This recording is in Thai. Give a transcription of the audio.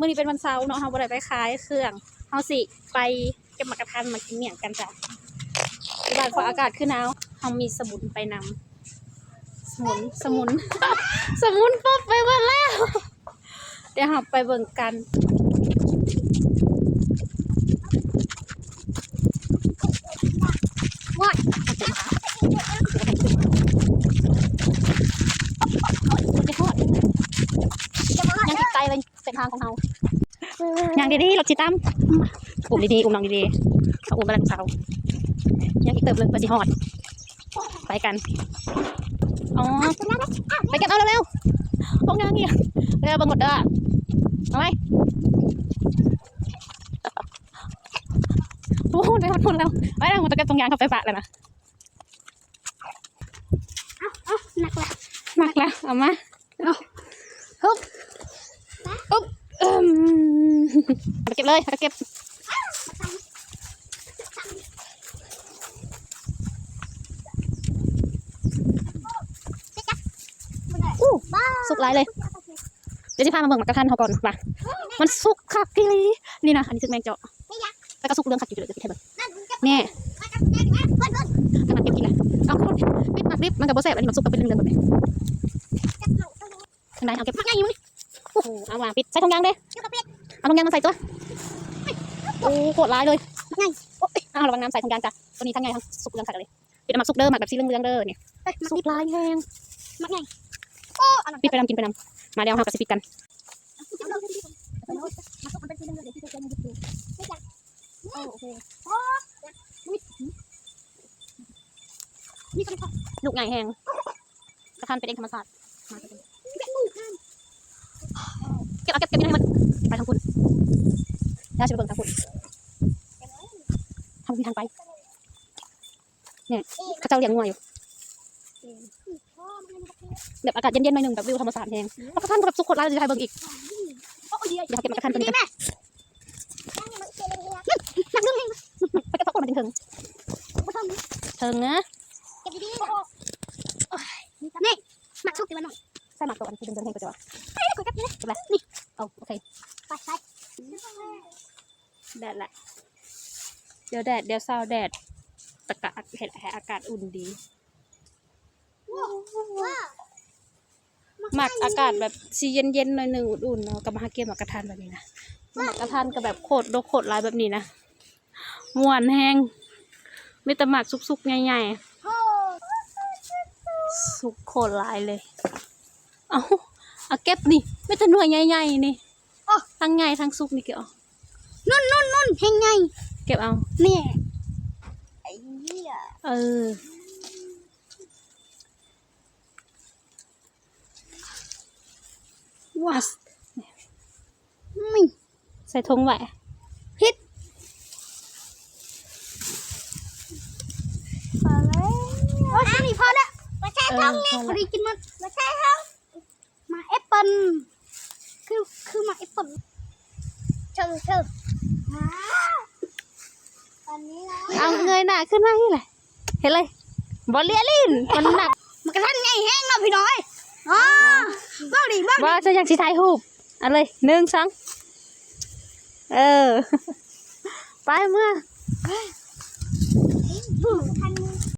มื่อนี้เป็นวันเสาร์เนาะเฮาบ่ได้ไปขายเครื่องเฮาสิไปเก็บหมากกระทันมากินเมี่ยงกันจ้ะที่บ้านขออากาศขึ้นหนาวเฮามีสมุนไปนำสมุนสมุน สมุนปุ๊บไปเบิ่งแล้ว เดี๋ยวเฮาไปเบิ่งกัน ว้ายเอาเจ็บขามันจะทอด ยังติดใจเลยเส้นทางของเรายังดีๆรถจิตามอุ้มดีๆอุ้มน้องดีๆเอาอุ้มไปแล้วเสายังอีกเติมเลยไปสิฮอด ไปกันอ๋อไปกันเอาเร็วๆพวกนางเนี่ยเร็วบังหมดเด้อเอาไหมโอ้โหไปหมดหมดแล้วไปแล้วหมดตะกันตรงยางเข้าไปปะแล้วนะหนักละมากแล้วเอามาเอาฮึบฮึบอืม เอาไปเก็บเลยเอาไปเก็บอู้สุกหลายเลย เดี๋ยวจะพามาเบิ่งหมักกระทันเขาก่อนมามันสุกคักพี่ลีนี่นะอันนี้คือแมงเจาะแล้วก็สุกเรื่องคักอยู่เดี๋ยวจะไปให้เบิ่งแน่ขนาดเก็บกินเลยเอาคุณปิดหมักดิบมันกับโบแซ่บอันนี้มันสุกกับเป็นเรื่องๆแบบนี้ทางไหนเอาเก็บง่ายอยู่นี่โอ้โหเอาวางปิดใส่ถุงยางเด้ เอาถุงยางมาใส่ตัวโอ้โคตรร้ายเลยง่ายโอ้ยเอาระวังน้ำใส่ถุงยางจ้ะตัวนี้ทั้งไงทั้งสุกเรื่องคักเลยปิดน้ำหมักสุกเด้อหมักแบบสีเหลืองๆเด้อเนี่ยสุกลายแห้งมักไงโอ้อันนั้นปิดไปนำกินไปนำมาเดี๋ยวเรากับสิปิดกันโอเคลูกใหญ่แห้งกระทันเป็นเองธรรมศาสตร์มาเก็บเอาเก็บเก็บยังไงมันไปทางคุณแล้วจะไปเบิ่งทางคุณทางคุณทางไปเนี่ยเขาเจ้าเลี้ยงงัวอยู่แบบอากาศเย็นๆหน่อยหนึงแบบวิวธรรมศาสตร์แห้งแล้วกระทันแบบสุกโคตรร้ายเลยจะให้เบิ่งอีกโอ้ยเดี๋ยวเขาเก็บมากระทันตัวนี้กันแม่ไปเก็บตะกอนมาถึงถึงถึงนะเก็บดีๆนี่หมักชุบดีกว่าหน่อยใส่หมากตัวอันที่เดินๆแห้งไปจ้ะคุยกับนี่เก็บไปนี่เอาโอเคไปใส่แดดแหละเดี๋ยวแดดเดี๋ยวเศร้าแดดตะกะเห็นแหอากาศอุ่นดีว้าวหมักอากาศแบบสีเย็นๆหน่อยหนึ่งอุ่นๆเนาะกับมาหาเกมหมักกระทานแบบนี้นะหมักกระทานกับแบบโคตรโดโคตรลายแบบนี้นะม่วนแห้งไมีแต่หมักสุกๆใหญ่ๆสุกโคตรลายเลย เอาเอาเก็บนี่ไม่แต่หน่วยใหญ่ๆนี่ทั้งใหญ่ทั้งสุกนี่เกี่ยวนุ่นนุ่นนุ่นเฮงไงเก็บเอาเนี่ยไอ้เหี้ยเออว้าไม่ใส่ทงไว้พอแล้วโอ้ยนี่พอแล้วมาใช้เอท้อองเนี่ยพอพอละดีกินมันมาใช้ท้องมาแอปเปิ้ ลคือคือมาแอปเปิ้ลเชิญเชิญว้าวตอนนี้นะเอาเงยหน้าขึ้นมาที่ไหนเห็นเลยบอลเลียลินมันหนักมันกระทันไงแห้งเนาะพี่น้อยอ๋อบ้าดิบ้าดิว่าจะอยากสิถ่ายรูปเอะไรหนึ่งสองเออ ไปเมื่อ